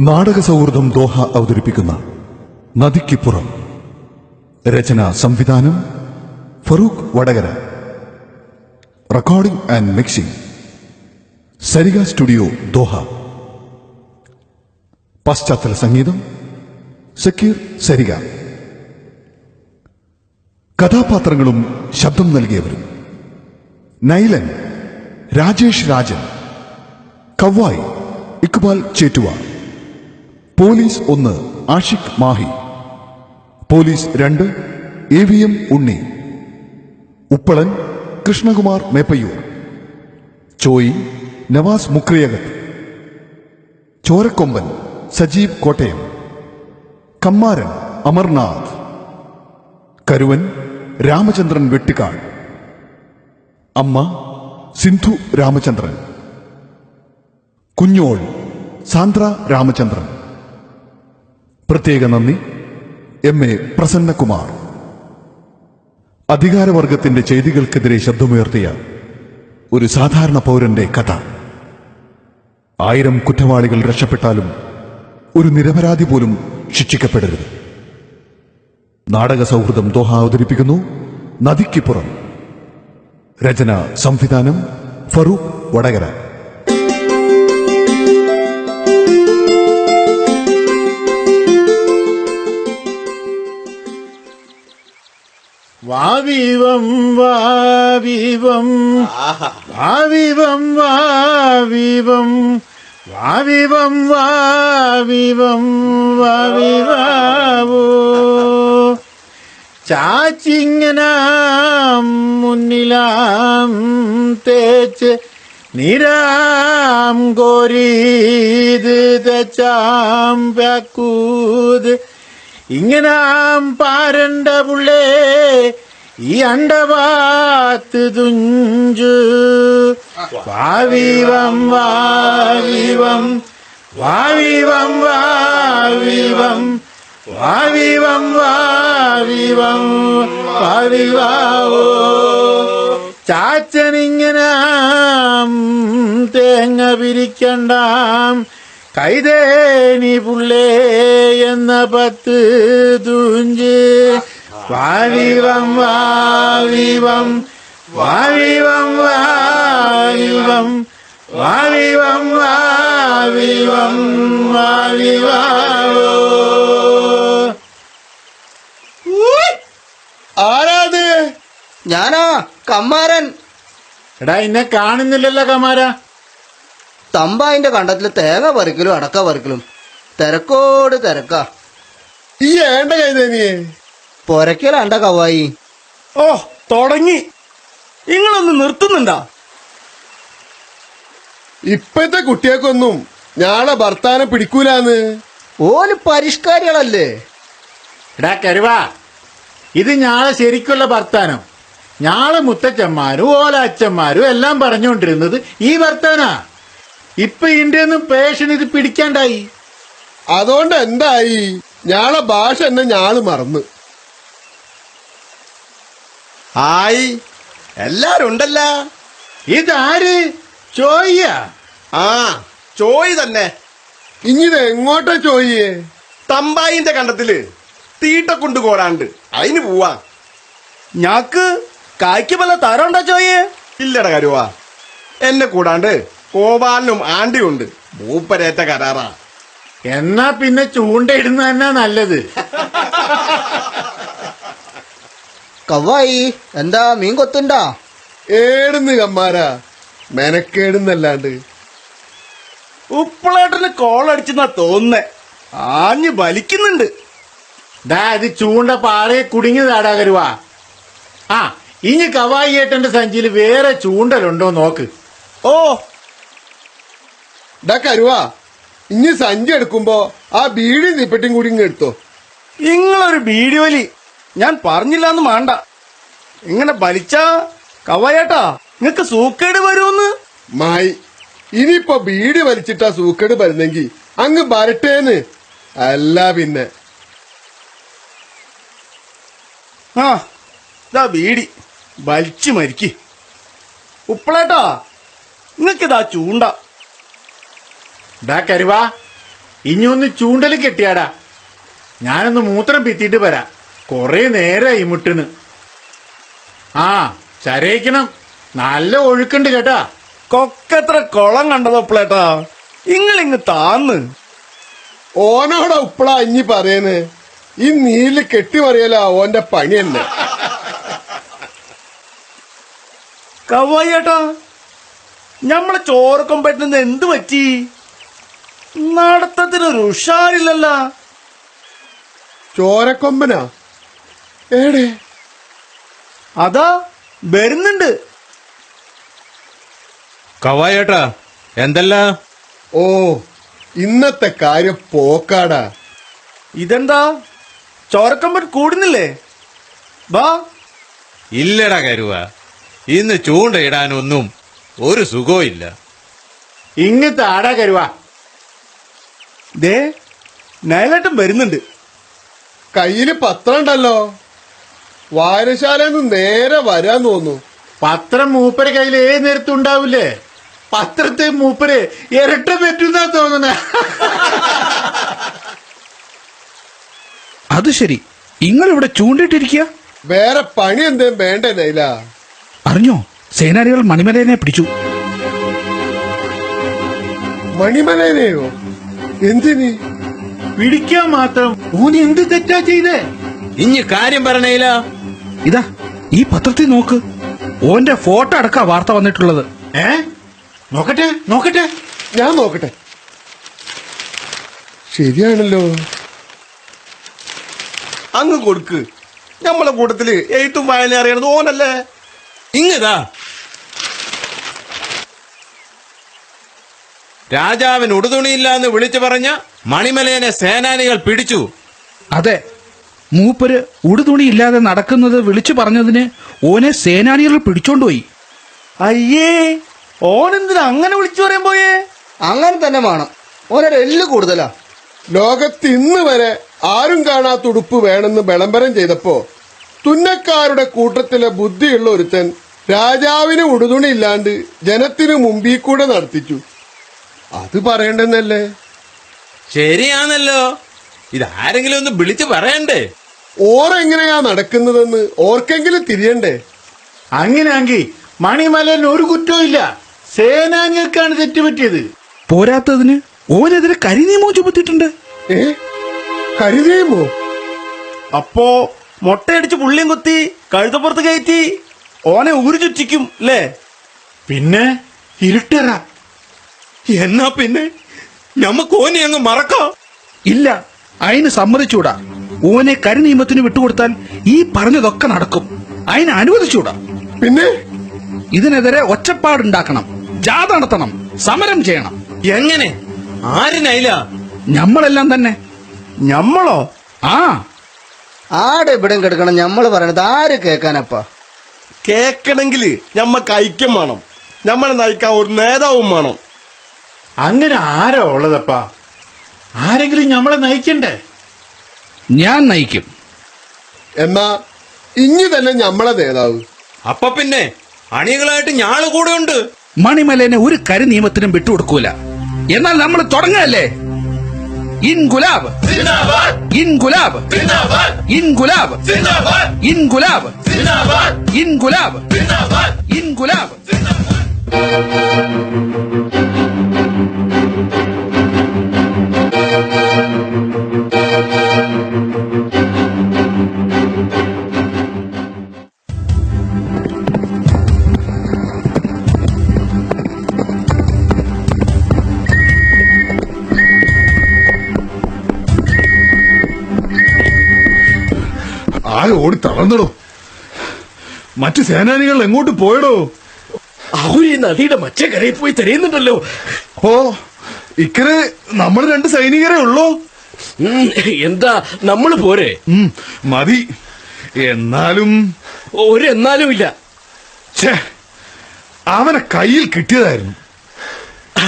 നാടക സൗഹൃദം ദോഹ അവതരിപ്പിക്കുന്ന നദിക്കിപ്പുറം രചന സംവിധാനം Farooq Vadakara. Recording and mixing Sarika studio Doha. പശ്ചാത്തല സംഗീതം സക്കീർ സരിക കഥാപാത്രങ്ങളും ശബ്ദം നൽകിയവരും. നൈലൻ രാജേഷ് രാജൻ. കവ്വായ് ഇക്ബാൽ ചേറ്റുവ. പോലീസ് ഒന്ന് ആഷിഖ് മാഹി. പോലീസ് രണ്ട് A V M Unni. Uppalan Krishnakumar Meppayur. Choyi Navas Mukriyakath. ചോരക്കൊമ്പൻ Sajeev Kottayam. Kammaran Amarnath. കരുവൻ Ramachandran Vettikkad അമ്മ സിന്ധു രാമചന്ദ്രൻ. കുഞ്ഞോൾ സാന്ദ്ര രാമചന്ദ്രൻ. പ്രത്യേക നന്ദി. എം. എ. പ്രസന്നകുമാർ. അധികാരവർഗത്തിന്റെ ചെയ്തികൾക്കെതിരെ ശബ്ദമുയർത്തിയ ഒരു സാധാരണ പൗരന്റെ കഥ. ആയിരം കുറ്റവാളികൾ രക്ഷപ്പെട്ടാലും ഒരു നിരപരാധി പോലും ശിക്ഷിക്കപ്പെടരുത്. നാടക സൗഹൃദം ദോഹ അവതരിപ്പിക്കുന്നു. നദിക്കുപുറം രചന സംവിധാനം ഫറൂഖ് വടകര. വാവിവം വാവിവം. വാവിവം വാവിവം. വാവിവം വാവിവം വാവിവാവോ. ചാച്ചിങ്ങനാം മുന്നിലാം തേച്ച് നിരാം കോരീത് തെച്ചാം പാക്കൂത് ഇങ്ങനാം പാരണ്ട പുള്ളേ ഈ അണ്ടവാത്ത് തുഞ്ചു. വാവിവം വാവിവം വാവിവം വാവിവം വാവിവം വാവിവം വാവിവാവോ. ചാച്ചനിങ്ങനാം തേങ്ങ പിരിക്കണ്ടാം. കൈതേനി പുള്ളേ എന്ന പത്ത് തുഞ്ച്. വാവിവം വാവിവം വാവിവം വാവിവം വാവിവം വാവിവം വാവിവാവോ. ആരാത് ഞാനാ കമ്മാരൻ. എടാ ഇന്നെ കാണുന്നില്ലല്ലോ കമാര തമ്പായിന്റെ കണ്ടത്തിൽ തേങ്ങ പറിക്കലും അടക്ക പറിക്കലും തിരക്കോട് തിരക്ക. ഈ ഏണ്ട കൈതേനിയെ പൊരക്കലാണ്ട കവായി. ഓ തുടങ്ങി. നിങ്ങളൊന്ന് നിർത്തുന്നുണ്ടാ? ഇപ്പത്തെ കുട്ടികൾക്കൊന്നും ഞാളെ ഭർത്താനം പിടിക്കൂലാന്ന്. ഓൽ പരിഷ്കാരികളല്ലേ? എടാ കരുവാ. ഇത് ഞാളെ ശരിക്കുള്ള ഭർത്താനം ഞാളെ മുത്തച്ഛന്മാരും ഓലച്ചന്മാരും എല്ലാം പറഞ്ഞുകൊണ്ടിരുന്നത് ഈ ഭർത്താനാ ഇപ്പൊ ഇന്ത്യയൊന്നും പേഷൻ ഇത് പിടിക്കാണ്ടായി. അതുകൊണ്ട് എന്തായി? ഞാളെ ഭാഷ എന്നെ ഞാൾ മറന്ന്. ആയി. എല്ലാരും ഉണ്ടല്ല. ഇതാര്? ചോയ്യ? ആ ചോയ് തന്നെ. ഇഞ്ഞിത് എങ്ങോട്ടാ ചോയ്യേ? തമ്പായിന്റെ കണ്ടത്തിൽ തീട്ട കൊണ്ട് കോരാണ്ട്. അതിന് പോവാ. ഞാക്ക് കായ്ക്ക് വല്ല തരണ്ടാ ചോയ്യേ? ഇല്ലട കരുവാ. എന്നെ കൂടാണ്ട് ഗോപാലനും ആണ്ടിയുണ്ട്. മൂപ്പരേറ്റ കരാറാ. എന്നാ പിന്നെ ചൂണ്ടയിടുന്ന തന്നെ നല്ലത്. കവായി എന്താ മീൻ കൊത്തുണ്ടാ? ഏടുന്ന് കമ്മാരാ. മെനക്കേടുന്നല്ലാണ്ട്. ഉപ്പളേട്ടന് കോളടിച്ചെന്നാ തോന്നുന്നേ. ആഞ്ഞ് വലിക്കുന്നുണ്ട്. ഡാ ഇത് ചൂണ്ട പാറയെ കുടുങ്ങിയതാടാ കരുവാ. ആ ഇനി കവായി ഏട്ടന്റെ സഞ്ചിയിൽ വേറെ ചൂണ്ടലുണ്ടോ നോക്ക്. ഓ ഡാ കരുവാ ഇനി സഞ്ചി എടുക്കുമ്പോ ആ ബീഡി നിപ്പട്ടിയും കൂടി ഇങ്ങ് എടുത്തോ. ബീഡി വീഡിയോലി ഞാൻ പറഞ്ഞില്ലാന്ന് വേണ്ട ഇങ്ങനെ വലിച്ചാ കവയേട്ടാ നിങ്ങക്ക് സൂക്കേട് വരുമെന്ന് മായി ഇനിയിപ്പോ ബീഡി വലിച്ചിട്ടാ സൂക്കേട് വരുന്നെങ്കി അങ്ങ് വരട്ടേന്ന്. അല്ല പിന്നെ. ആ ഇതാ ബീഡി വലിച്ചു മരിക്ക്. ഉപ്പളേട്ടാ നിങ്ങക്കിതാ ചൂണ്ട. ദാ കരുവാ. ഇനി ഒന്ന് ചൂണ്ടൽ കെട്ടിയാടാ. ഞാനൊന്ന് മൂത്രം പിത്തിയിട്ട് വരാം. കൊറേ നേരായി മുട്ടിന്. ആ ചരയിക്കണം. നല്ല ഒഴുക്കുണ്ട് കേട്ടാ കൊക്കത്ര കുളം കണ്ടതോപ്പിളേട്ടാ ഇങ്ങളിങ് താന്ന്. ഓനോടെ ഉപ്പള ഇഞ്ഞി പറയുന്നത് ഈ നീൽ കെട്ടി പറയലാ ഓന്റെ പണി തന്നെ. കവായിയേട്ടാ ഞമ്മളെ ചോറക്കം പറ്റുന്ന എന്ത് പറ്റി? നടത്തത്തിനൊരു ഉഷാറില്ലല്ല. ചോരക്കൊമ്പനാ? ഏടെ അതാ വരുന്നുണ്ട്. കവായേട്ടാ എന്തല്ല? ഓ ഇന്നത്തെ കാര്യം പോക്കാടാ. ഇതെന്താ? ചോരക്കമ്പൻ കൂടുന്നില്ലേ? ബാ. ഇല്ലടാ കരുവ ഇന്ന് ചൂണ്ടയിടാനൊന്നും ഒരു സുഖവും ഇല്ല ഇങ്ങത്തെ ആടാ കരുവാ. ദേ നയലേട്ടൻ വരുന്നുണ്ട്. കയ്യിൽ പത്രം ഉണ്ടല്ലോ. വായനശാല നേരെ വരാൻ തോന്നുന്നു. പത്രം മൂപ്പര് കയ്യിൽ ഏത് നേരത്തും ഉണ്ടാവില്ലേ? പത്രത്തെ മൂപ്പര് ഇരട്ട പറ്റുന്നാ തോന്നുന്ന. അത് ശരി. നിങ്ങൾ ഇവിടെ ചൂണ്ടിട്ടിരിക്കുക. വേറെ പണി എന്തേലും വേണ്ടേ നൈല അറിഞ്ഞോ? സേനാനികൾ മണിമലേനെ പിടിച്ചു. മണിമലേനെയോ എന്തിന്? പിടിക്കാൻ മാത്രം. ഓന് എന്ത് തെറ്റാ ചെയ്തേ? ഇഞ്ഞ് കാര്യം പറഞ്ഞേല ഇതാ ഈ പത്രത്തിൽ നോക്ക്. ഓന്റെ ഫോട്ടോ അടക്കാ വാർത്ത വന്നിട്ടുള്ളത്. ഏ? നോക്കട്ടെ നോക്കട്ടെ. ഞാൻ നോക്കട്ടെ. ശരിയാണല്ലോ. അങ്ങ് കൊടുക്ക്. നമ്മളെ കൂട്ടത്തിൽ എഴുത്തും വായന അറിയണത് ഓനല്ലേ? ഇങ്ങതാ രാജാവിന് ഉടുതുണിയില്ല എന്ന് വിളിച്ചു പറഞ്ഞ മണിമലയനെ സേനാനികൾ പിടിച്ചു. അതെ മൂപ്പര് ഉടുതുണി ഇല്ലാതെ നടക്കുന്നത് വിളിച്ചു പറഞ്ഞതിന് ഓനെ സേനാനികൾ പിടിച്ചോണ്ടുപോയി അയ്യേ ഓനെന്തിനാ അങ്ങനെ വിളിച്ചു പറയാൻ പോയേ? അങ്ങനെ തന്നെ വേണം. ഓനൊരു എല്ല് കൂടുതലാ. ലോകത്ത് ഇന്ന് വരെ ആരും കാണാത്ത ഉടുപ്പ് വേണമെന്ന് വിളംബരം ചെയ്തപ്പോ തുന്നക്കാരുടെ കൂട്ടത്തിലെ ബുദ്ധിയുള്ള ഒരുത്തൻ രാജാവിന് ഉടുതുണി ഇല്ലാണ്ട് ജനത്തിനു മുമ്പിൽ കൂടെ നടത്തിച്ചു. അത് പറയണ്ടെന്നല്ലേ? ശരിയാണല്ലോ. ഇതാരെങ്കിലും ഒന്ന് വിളിച്ചു പറയണ്ടേ? ഓരെങ്ങനെയാ നടക്കുന്നതെന്ന് ഓർക്കെങ്കിലും തിരിയണ്ടേ? അങ്ങനെയാങ്കി മണിമലന് ഒരു കുറ്റവും ഇല്ല. സേനാനികൾക്കാണ് തെറ്റുപറ്റിയത്. പോരാത്തതിന് ഓനെതിരെ കരിനിയമവും ചുമത്തിയിട്ടുണ്ട്? ഏ? കരിനിയമോ? അപ്പോ മുട്ടയടിച്ച് പുള്ളിയും കുത്തി കഴുതപ്പുറത്ത് കയറ്റി ഓനെ ഊരു ചുറ്റിക്കും അല്ലേ പിന്നെ ഇരുട്ടറ. എന്നാ പിന്നെ? നമുക്ക് ഓനെ അങ്ങ് മറക്കാം. ഇല്ല അതിന് സമ്മതിച്ചൂടാ. ഓനെ കരിനിയമത്തിന് വിട്ടുകൊടുത്താൽ ഈ പറഞ്ഞതൊക്കെ നടക്കും. അതിന് അനുവദിച്ചൂടാ. പിന്നെ? ഇതിനെതിരെ ഒച്ചപ്പാടുണ്ടാക്കണം ജാഥ നടത്തണം സമരം ചെയ്യണം. എങ്ങനെ? ആരിനയില? ഞമ്മളെല്ലാം തന്നെ. ഞമ്മളോ? ആ. ആടെ ഇവിടെ കിടക്കണം ഞമ്മൾ പറയണത് ആര് കേക്കാനപ്പാ? കേക്കണെങ്കിൽ ഞമ്മക്ക് ഐക്യം വേണം. ഞമ്മളെ നയിക്കാൻ ഒരു നേതാവും വേണം. അങ്ങനെ ആരാ ഉള്ളതപ്പാ? ആരെങ്കിലും നമ്മളെ നയിക്കണ്ടേ? ഞാൻ നയിക്കും. എന്നാ ഇനി തന്നെ ഞമ്മളെ നേതാവ്. അപ്പൊ പിന്നെ അണികളായിട്ട് ഞാൾ കൂടെ ഉണ്ട് മണിമലേനെ ഒരു കരി നിയമത്തിനും വിട്ടുകൊടുക്കൂല. എന്നാൽ നമ്മൾ തുടങ്ങല്ലേ ഇൻ ഗുലാബ് ഇൻ ഗുലാബ് ഇൻ ഗുലാബ് ആകെ ഓടി തളർന്നടോ. മറ്റു സേനാനികൾ എങ്ങോട്ട് പോയടോ? അവർ നദിയുടെ മറ്റേ കരയിൽ പോയി തിരയുന്നുണ്ടല്ലോ. ഓ ഇക്കരെ നമ്മൾ രണ്ട് സൈനികരെ ഉള്ളൂ? എന്താ നമ്മൾ പോരെ? മതി. എന്നാലും ഒരെന്നാലും ഇല്ല. ഛേ അവനെ കയ്യിൽ കിട്ടിയതായിരുന്നു.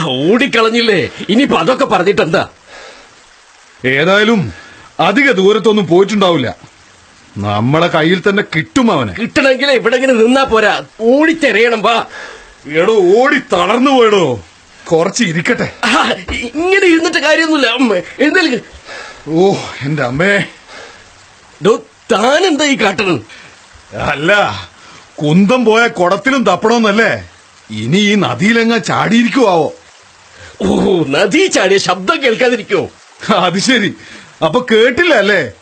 ഓടിക്കളഞ്ഞില്ലേ? ഇനിയിപ്പോ അതൊക്കെ പറഞ്ഞിട്ടെന്താ? ഏതായാലും അധിക ദൂരത്തൊന്നും പോയിട്ടുണ്ടാവില്ല. നമ്മളെ കയ്യിൽ തന്നെ കിട്ടും അവനെ. കിട്ടണമെങ്കിൽ ഇവിടെ ഇങ്ങനെ നിന്നാ പോരാ. ഓടിത്തെറിയണം വാ. എടോ ഓടി തളർന്നു പോയടോ. കുറച്ച് ഇരിക്കട്ടെ. ഇങ്ങനെ ഇരുന്നിട്ട് കാര്യമൊന്നുമില്ല. എഴുന്നേൽക്ക്. ഓ എന്റെ അമ്മേ. താൻ എന്താ ഈ കാട്ടണം അല്ല കുന്തം പോയ കുടത്തിലും തപ്പണമെന്നല്ലേ ഇനി ഈ നദിയിലെങ്ങ ചാടിയിരിക്കുവോ ഓ നദി ചാടിയ ശബ്ദം കേൾക്കാതിരിക്കോ. അത് ശരി. അപ്പൊ കേട്ടില്ല അല്ലേ?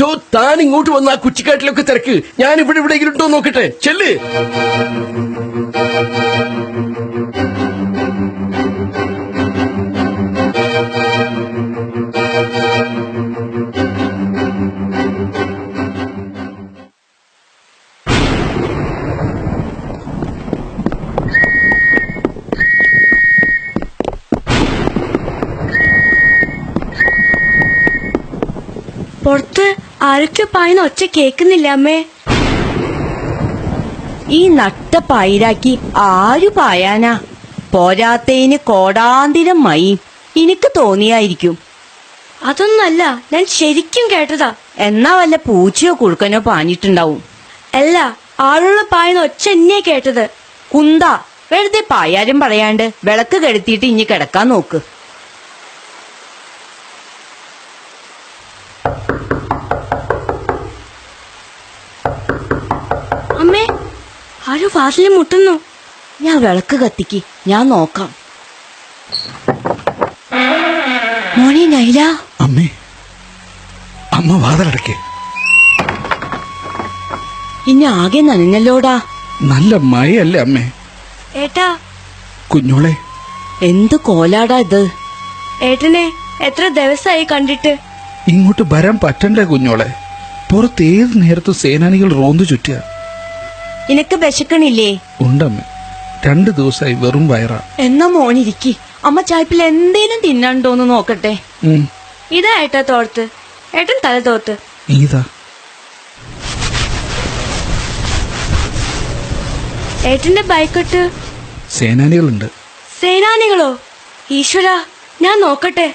ഡോ താൻ ഇങ്ങോട്ട് വന്ന ആ കുച്ചിക്കാട്ടിലൊക്കെ തിരക്ക്. ഞാൻ ഇവിടെ ഇവിടെ ഇരുട്ടോ നോക്കട്ടെ. ചെല്ല്. ആരൊക്കെ പായുന്ന ഒച്ച കേക്കുന്നില്ല അമ്മേ. ഈ നട്ട പൈരാക്കി ആരു പായാനാ പോരാത്തേന് കോടാന്തിരം മൈ എനിക്ക് തോന്നിയായിരിക്കും. അതൊന്നല്ല ഞാൻ ശരിക്കും കേട്ടതാ. എന്നാ വല്ല പൂച്ചയോ കുഴുക്കനോ പാഞ്ഞിട്ടുണ്ടാവും. അല്ല ആളുള്ള പായുന്ന ഒച്ച എന്നെ കേട്ടത്. കുന്ത വെറുതെ പായാരും പറയാണ്ട് വിളക്ക് കെടുത്തിയിട്ട് ഇനി കിടക്കാൻ നോക്ക് അമ്മേ ആരോ വാതിലിൽ മുട്ടുന്നു. ഞാൻ വിളക്ക് കത്തിക്ക്. ഞാൻ നോക്കാം. മോനെ നൈല അമ്മേ അമ്മ വാതിലടക്കേ. ഇനി ആകെ നനഞ്ഞല്ലോടാ. നല്ല മഴയല്ലേ അമ്മേ. ഏട്ടാ. കുഞ്ഞോളെ. എന്ത് കോലാടാ ഇത്. ഏട്ടനെ എത്ര ദിവസമായി കണ്ടിട്ട്. ഇങ്ങോട്ട് വരാൻ പറ്റണ്ടേ കുഞ്ഞോളെ? പുറത്ത് ഏത് നേരത്തും സേനാനികൾ റോന്തു ചുറ്റുക. നിനക്ക് വിശക്കണില്ലേ? ഉണ്ടമ്മ രണ്ടു ദിവസമായി വെറും വയറാ. എന്നാ മോനിരിക്കി അമ്മ ചായപ്പിൽ എന്തേലും തിന്നണ്ടോന്ന് നോക്കട്ടെ. ഇതാ ഏട്ടാ തോർത്ത്. ഏട്ടൻ തല തോർത്ത്. ഇതാ. ഏട്ടന്റെ ബൈക്കട്ട്. സേനാനികളുണ്ട്. സേനാനികളോ? ഈശ്വര ഞാൻ നോക്കട്ടെ.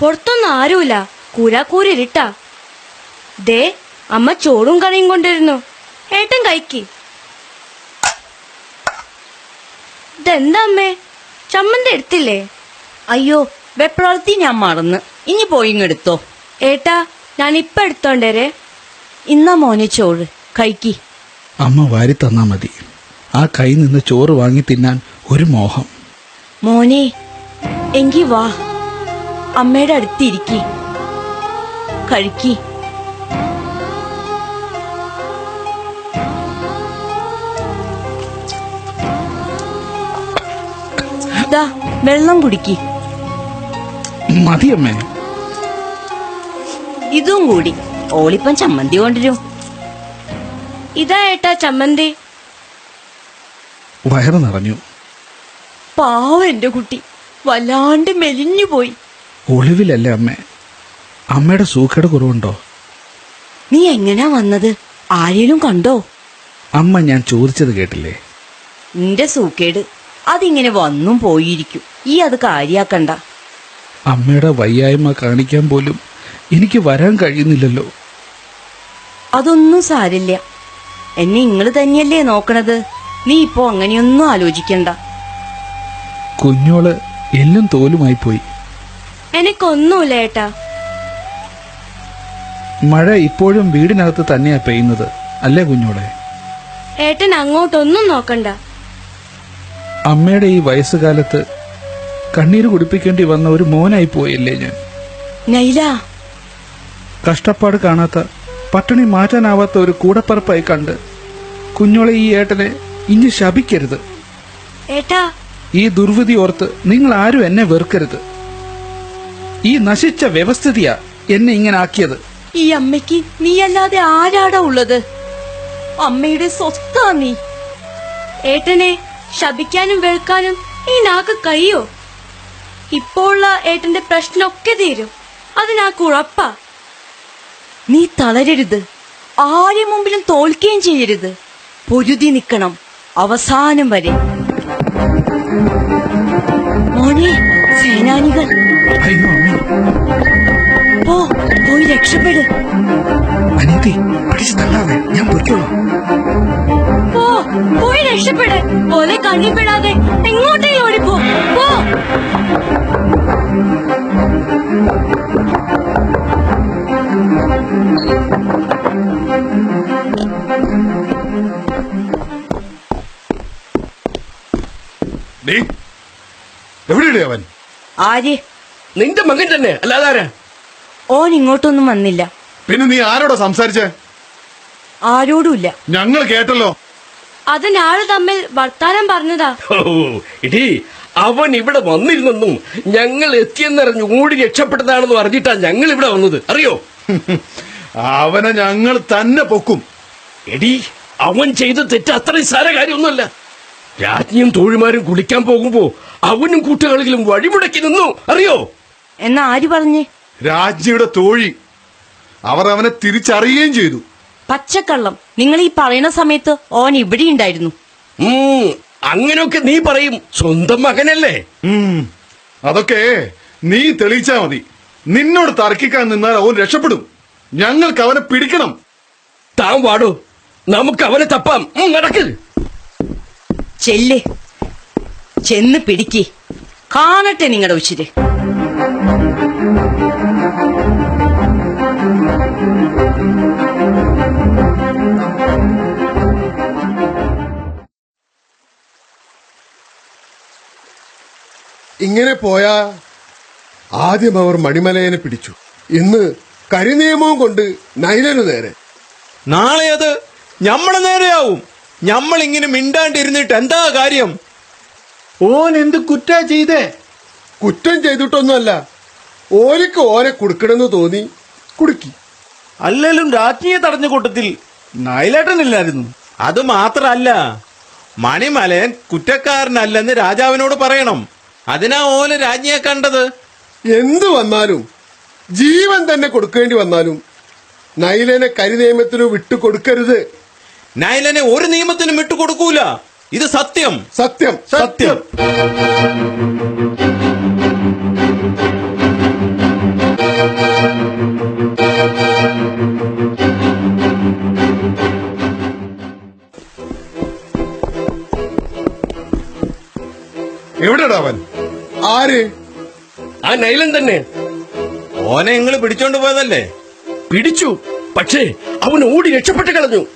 പുറത്തൊന്നും ആരുമില്ല. കൂരാക്കൂരിട്ടാ ദേ അമ്മ ചോറും കറിയും കൊണ്ടിരുന്നു ഏട്ടൻ കഴിക്ക്. ഇതെന്താ അമ്മേ? ചമ്മന്തി എടുത്തില്ലേ? അയ്യോ വെപ്രാളത്തി ഞാൻ മറന്ന്. ഇനി പോയി എടുത്തോ. ഏട്ടാ ഞാൻ ഇപ്പൊ എടുത്തോണ്ടേരെ ഇന്നാ മോനെ ചോറ് കഴിക്കി. അമ്മ വാരി തന്നാ മതി. ആ കൈ നിന്ന് ചോറ് വാങ്ങി തിന്നാൻ ഒരു മോഹം. മോനെ എങ്കി വാ. അമ്മയുടെ അടുത്തിരിക്കി കഴിക്കി. വെള്ളം കുടിക്കി. മതിയമ്മേ. ഇതും കൂടി. ഓളിപ്പം ചമ്മന്തി കൊണ്ടുവരും. ഇതാ ഏട്ടാ ചമ്മന്തി. വയറ് നിറഞ്ഞു. പാവ എന്റെ കുട്ടി. വല്ലാണ്ട് മെലിഞ്ഞു പോയി. ഒളിവിലല്ലേ അമ്മേ. അമ്മയുടെ സൂക്കേട് കുറവുണ്ടോ? നീ എങ്ങനാ വന്നത്? ആരേലും കണ്ടോ? അമ്മ ഞാൻ ചോദിച്ചത് കേട്ടില്ലേ? നിന്റെ സൂക്കേട്. അതിങ്ങനെ വന്നും പോയിരിക്കും. ഈ അത് കാര്യാക്കണ്ട. അമ്മയുടെ വയ്യായ്മ കാണിക്കാൻ പോലും എനിക്ക് വരാൻ കഴിയുന്നില്ലല്ലോ. അതൊന്നും സാരില്ല. എന്നെ നിങ്ങൾ തന്നെയല്ലേ നോക്കണത്? നീ ഇപ്പോ അങ്ങനെയൊന്നും ആലോചിക്കണ്ട. കുഞ്ഞോൾ എല്ലും തോലുമായി പോയി എനിക്കൊന്നുമില്ല ഏട്ടാ. മഴ ഇപ്പോഴും വീടിനകത്ത് തന്നെയാ പെയ്യുന്നത്. അല്ലേ കുഞ്ഞോളെ? ഏട്ടൻ അങ്ങോട്ടൊന്നും നോക്കണ്ട. അമ്മയുടെ ഈ വയസ്സുകാലത്ത് കണ്ണീര് കുടിപ്പിക്കേണ്ടി വന്ന ഒരു മോനായി പോയല്ലേ ഞാൻ? നൈല. കഷ്ടപ്പാട് കാണാത്ത പട്ടിണി മാറ്റാനാവാത്ത ഒരു കൂടപ്പറപ്പായി കണ്ട് കുഞ്ഞോളെ ഈ ഏട്ടനെ ഇനി ശപിക്കരുത്. ഏട്ടാ. ഈ ദുർവിധി ഓർത്ത് നിങ്ങൾ ആരും എന്നെ വെറുക്കരുത്. ഈ നശിച്ച വ്യവസ്ഥിതിയാ എന്നെ ഇങ്ങനെ ആക്കിയത്. ഈ അമ്മയ്ക്ക് നീയല്ലാതെ ആരാടാ ഉള്ളത്? അമ്മയുടെ സ്വത്താ നീ. ഏട്ടനെ ശപിക്കാനും വെളുക്കാനും ഈ നാക്ക് കഴിയോ? ഇപ്പോഴുള്ള ഏട്ടന്റെ പ്രശ്നമൊക്കെ തീരും. അത് നാക്ക് ഉറപ്പാ. നീ തളരരുത്. ആരെ മുമ്പിലും തോൽക്കുകയും ചെയ്യരുത്. പൊരുതി നിൽക്കണം. അവസാനം വരെ. മോനെ സേനാനികൾ. പോ. പോയി രക്ഷപ്പെട്. അനിയത്തി പിടിച്ചു തള്ളാതെ. ഞാൻ പൊയ്ക്കോളാം. പോ പോയി രക്ഷപ്പെട്. പോലെ കണ്ണിപ്പെടാതെ എങ്ങോട്ടേലും ഓടിപ്പോ? പോ. അവൻ? ആര്? നിന്റെ മകൻ തന്നെ. അല്ലാതാരാ? ഓൻ ഇങ്ങോട്ടൊന്നും വന്നില്ല. പിന്നെ നീ ആരോടാ സംസാരിച്ചേ? ആരോടുമില്ല. ഞങ്ങൾ കേട്ടല്ലോ. അതിനാൾ തമ്മിൽ വർത്താനം പറഞ്ഞതാ. ഓ ഇടി അവൻ ഇവിടെ വന്നിരുന്നെന്നും ഞങ്ങൾ എത്തിയെന്നറിഞ്ഞ് ഓടി രക്ഷപ്പെട്ടതാണെന്ന് അറിഞ്ഞിട്ടാ ഞങ്ങൾ ഇവിടെ വന്നത്. അറിയോ? അവനെ ഞങ്ങൾ തന്നെ പൊക്കും. എടി അവൻ ചെയ്ത തെറ്റ് അത്ര നിസ്സാര കാര്യമൊന്നുമല്ല. രാജ്ഞിയും തോഴിമാരും കുളിക്കാൻ പോകുമ്പോ അവനും കൂട്ടുകളിലും വഴിമുടക്കി നിന്നു. അറിയോ? എന്നാ ആര് പറഞ്ഞേ? രാജ്ഞിയുടെ തോഴി. അവർ അവനെ തിരിച്ചറിയുകയും ചെയ്തു. പച്ചക്കള്ളം. നിങ്ങൾ ഈ പറയുന്ന സമയത്ത് ഓൻ ഇവിടെ ഉണ്ടായിരുന്നു. അങ്ങനെയൊക്കെ നീ പറയും. സ്വന്തം മകനല്ലേ? അതൊക്കെ നീ തെളിയിച്ചാ മതി. നിന്നോട് തർക്കിക്കാൻ നിന്നാൽ അവൻ രക്ഷപ്പെടും. ഞങ്ങൾക്ക് അവനെ പിടിക്കണം. താൻ വാടോ. നമുക്ക് അവനെ തപ്പാം. നടക്ക്. ചെല്ല്. ചെന്ന് പിടിക്ക്. കാണട്ടെ നിങ്ങളുടെ ഉച്ചിര് ഇങ്ങനെ പോയാ ആദ്യം അവർ മണിമലയനെ പിടിച്ചു. ഇന്ന് കരിനിയമവും കൊണ്ട് നൈലനു നേരെ. നാളെ അത് ഞമ്മളെ നേരെയാവും. ഞമ്മൾ ഇങ്ങനെ മിണ്ടാണ്ടിരുന്നിട്ട് എന്താ കാര്യം? ഓൻ എന്ത് കുറ്റാ ചെയ്തേ? കുറ്റം ചെയ്തിട്ടൊന്നുമല്ല. ഓലിക്ക് ഓനെ കൊടുക്കണമെന്ന് തോന്നി കുടുക്കി. അല്ലേലും രാജ്ഞിയെ തടഞ്ഞ കൂട്ടത്തിൽ നായലേട്ടനില്ലായിരുന്നു അത് മാത്രല്ല മണിമലയൻ കുറ്റക്കാരനല്ലെന്ന് രാജാവിനോട് പറയണം. അതിനാ ഓൽ രാജ്ഞിയെ കണ്ടത്. എന്തു വന്നാലും ജീവൻ തന്നെ കൊടുക്കേണ്ടി വന്നാലും നൈലനെ കരിനിയമത്തിന് വിട്ടുകൊടുക്കരുത്. നൈലനെ ഒരു നിയമത്തിനും വിട്ടുകൊടുക്കൂല. ഇത് സത്യം. സത്യം. സത്യം. എവിടെടാ അവൻ? ആര്? ആ നൈലൻ തന്നെ. ഓനെ നിങ്ങൾ പിടിച്ചോണ്ട് പോയതല്ലേ? പിടിച്ചു. പക്ഷേ അവൻ ഓടി രക്ഷപ്പെട്ട് കളഞ്ഞു.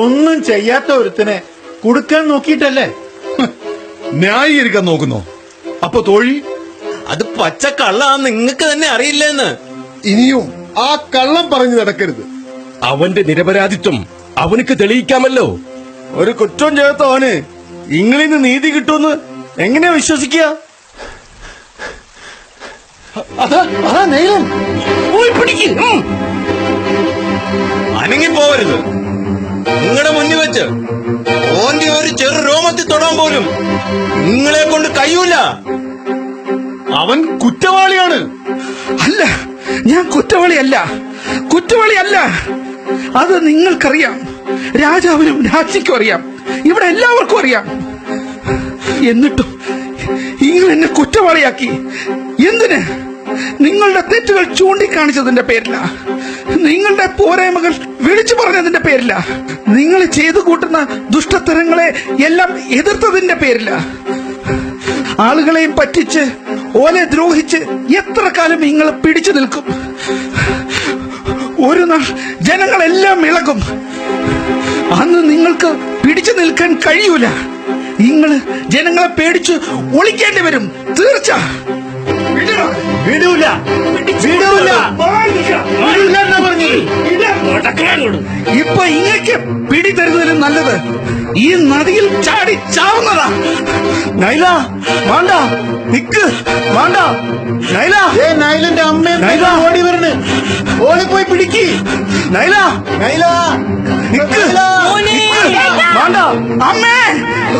ഒന്നും ചെയ്യാത്ത ഒരുത്തിനെ കൊടുക്കാൻ നോക്കിയിട്ടല്ലേ? ന്യായീകരിക്കാൻ നോക്കുന്നോ? അപ്പൊ തോഴി? അത് പച്ച കള്ളാന്ന് നിങ്ങക്ക് തന്നെ അറിയില്ലെന്ന്. ഇനിയും ആ കള്ളം പറഞ്ഞു നടക്കരുത്. അവന്റെ നിരപരാധിത്വം അവനക്ക് തെളിയിക്കാമല്ലോ. ഒരു കുറ്റം ചേർത്ത അവന് ഇങ്ങളിൽ നിന്ന് നീതി കിട്ടുമെന്ന് എങ്ങനെയാ വിശ്വസിക്കുക? അതാ അതാ നെയ്ലൻ. പോയി പിടിക്ക്. അനങ്ങി പോവരുത്. നിങ്ങളുടെ മുന്നിൽ വെച്ച് ഓന്റെ ഒരു ചെറു രോമത്തിൽ തൊടാൻ പോലും നിങ്ങളെ കൊണ്ട് കഴിയൂല. അവൻ കുറ്റവാളിയാണ്. അല്ല ഞാൻ കുറ്റവാളിയല്ല. കുറ്റവാളിയല്ല. അത് നിങ്ങൾക്കറിയാം. രാജാവിനും രാജ്ഞിക്കും അറിയാം. ഇവിടെ എല്ലാവർക്കും അറിയാം. എന്നിട്ടും നിങ്ങൾ എന്നെ കുറ്റവാളിയാക്കി. എന്തിന്? നിങ്ങളുടെ തെറ്റുകൾ ചൂണ്ടിക്കാണിച്ചതിന്റെ പേരില. നിങ്ങളുടെ പോരായ്മകൾ വിളിച്ചു പറഞ്ഞതിന്റെ പേരില. നിങ്ങൾ ചെയ്തു കൂട്ടുന്ന ദുഷ്ടത്തരങ്ങളെ എല്ലാം എതിർത്തതിന്റെ പേരില. ആളുകളെയും പറ്റിച്ച് ഓലെ ദ്രോഹിച്ച് എത്ര കാലം നിങ്ങൾ പിടിച്ചു നിൽക്കും? ഒരു നാൾ ജനങ്ങളെല്ലാം ഇളകും. അന്ന് നിങ്ങൾക്ക് പിടിച്ചു നിൽക്കാൻ കഴിയൂല. നിങ്ങൾ ജനങ്ങളെ പേടിച്ച് ഒളിക്കേണ്ടി വരും. തീർച്ച. വിടൂല. വിടൂല. ഇപ്പൊ ഇങ്ങക്ക് പിടി തരുന്നതിലും നല്ലത് ഈ നദിയിൽ ചാടി ചാവുന്നതാ. നൈല വേണ്ട. നിക്ക്. വേണ്ട. നൈല. ഏ നൈലന്റെ അമ്മ നൈല. ഓടി വരണ്. ഓടിപ്പോയി പോയി പിടിക്ക്. നൈല. നൈല. നിക്ക്. വേണ്ട. അമ്മേ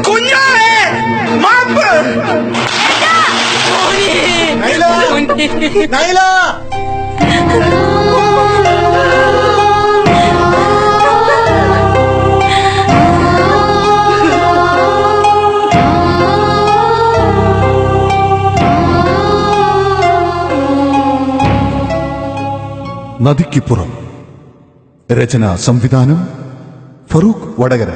കുഞ്ഞാറേ മാപ്പ്. നൈല നൈല. നദിക്കുപുറം രചന സംവിധാനം ഫറൂഖ് വടകര.